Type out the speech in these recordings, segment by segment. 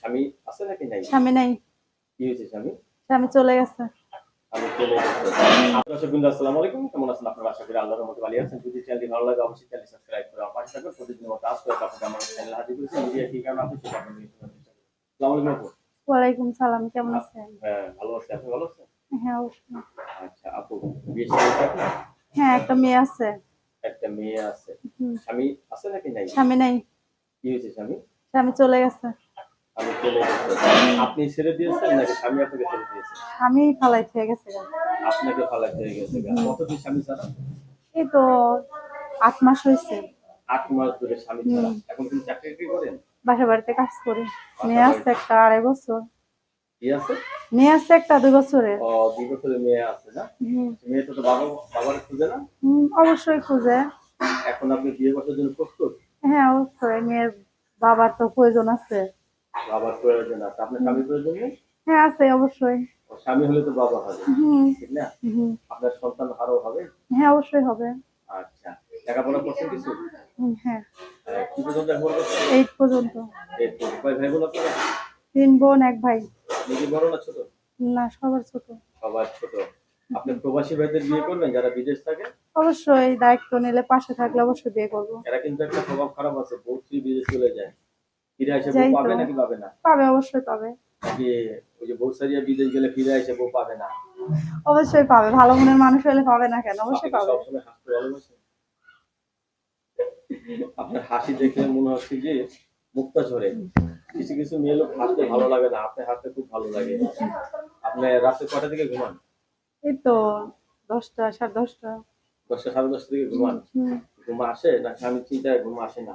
স্বামী আছে নাকি নাই? স্বামী নাই। কি হয়েছে স্বামী? স্বামী চলে গেছে। আমি চলে এসেছি আসসালামু আলাইকুম। কেমন আছেন আপনারা? আশা করি আল্লাহর মতো ভালো আছেন। যদি চ্যানেলটি ভালো লাগে অবশ্যই চ্যানেল সাবস্ক্রাইব করে আমার পাশে থাকবেন। প্রতিদিন মতো আজ করে আপনাকে আমার চ্যানেল হাজির করেছি মিডিয়া কি কারণে আপনি সেটা আপনাদের নিয়ে শোনার চেষ্টা করবেন। আসসালামু আলাইকুম ওয়ালাইকুম সালাম কেমন আছেন? হ্যাঁ ভালো আছি। আপনি ভালো আছেন? হ্যাঁ অবশ্যই। আচ্ছা আপু বিয়ে শাদী আপনার? হ্যাঁ একটা মেয়ে আছে। একটা মেয়ে আছে। স্বামী আছে নাকি নাই? স্বামী নাই। কি হয়েছে স্বামী? স্বামী চলে গেছে। আমি চলে এসেছি আপনি ছেড়ে দিয়েছেন নাকি স্বামী আপনাকে ছেড়ে দিয়েছে? আমি ফালাই থেকে গেছে আপনাকে ফালাই গেছে কতদিন স্বামী ছাড়া? এই তো আট মাস হয়েছে। আট মাস ধরে স্বামী ছাড়া। এখন তুমি চাকরি করেন? বাসা বাড়িতে কাজ করি। মেয়ে আছে একটা আড়াই বছর। কি আছে? মেয়ে আছে একটা দুই বছরের। ও দুই বছরের মেয়ে আছে না? মেয়ে তো বাবা বাবার খুঁজে না? হুম, অবশ্যই খুঁজে। এখন আপনি বিয়ে বছর জন্য প্রস্তুত? হ্যাঁ অবশ্যই। মেয়ের বাবার তো প্রয়োজন আছে। বাবার প্রয়োজন আছে। আপনার স্বামী প্রয়োজন নেই? হ্যাঁ আছে অবশ্যই। স্বামী হলে তো বাবা হবে। ঠিক না? আপনার সন্তান আরও হবে? হ্যাঁ অবশ্যই হবে। আচ্ছা। লেখাপড়া করছেন কিছু? হ্যাঁ। কি পর্যন্ত লেখাপড়া করছেন? এইট পর্যন্ত। এই তো, কয় ভাই বোন আপনারা? তিন বোন এক ভাই। কি বড় না ছোট? না সবার ছোট। সবার ছোট। আপনি প্রবাসী ভাইদের বিয়ে করবেন? যারা বিদেশ থাকে? অবশ্যই দায়িত্ব নিলে পাশে থাকলে অবশ্যই বিয়ে করব। এরা কিন্তু একটা প্রভাব খারাপ আছে। বহুত বিদেশ চলে যায়। ফিরে এসে বউ পাবে নাকি পাবে না? পাবে অবশ্যই পাবে। নাকি ওই যে বউ সারিয়া বিদেশ গেলে ফিরে এসে বউ পাবে না? অবশ্যই পাবে। ভালো মনের মানুষ হলে পাবে না কেন? অবশ্যই পাবে। সবসময় হাসতে ভালোবাসেন আপনার হাসি মনে হচ্ছে যে মুক্তা ঝরে। কিছু কিছু মেয়ে লোক হাসতে ভালো লাগে না আপনি হাসতে খুব ভালো লাগে। আপনি রাতে কটা থেকে ঘুমান? এই তো দশটা সাড়ে দশটা। দশটা সাড়ে দশটা থেকে ঘুমান। ঘুম আসে? না স্বামী চিন্তায় ঘুম আসে না।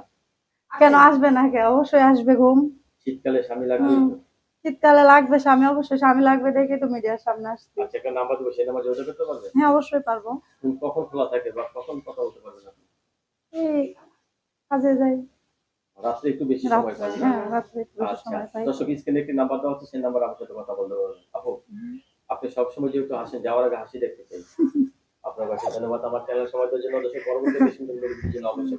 কেন আসবে না কে? অবশ্যই আসবে ঘুম। শীতকালে স্বামী লাগবে শীতকালে লাগবে স্বামী অবশ্যই স্বামী লাগবে দেখে তো মিডিয়ার সামনে আসছি আচ্ছা একটা নাম্বার দেবো সেই নাম্বার যোগাযোগ করতে পারবে? হ্যাঁ অবশ্যই পারব। কখন খোলা থাকে বা কখন কথা বলতে পারবেন আপনি এই কাজে যাই। রাত্রে একটু বেশি সময় না? হ্যাঁ রাত্রে একটু বেশি আচ্ছা সময় পাই। দর্শক স্ক্রিনে একটি নাম্বার দেওয়া হচ্ছে সেই নাম্বার আমার সাথে কথা বলতে পারবেন। আপু আপনি সবসময় যেহেতু হাসেন যাওয়ার আগে হাসি দেখতে চাই। আপনার কাছে ধন্যবাদ আমার চ্যানেল সবাই জন্য। দর্শক পরবর্তী সুন্দর ভিডিওর জন্য অবশ্যই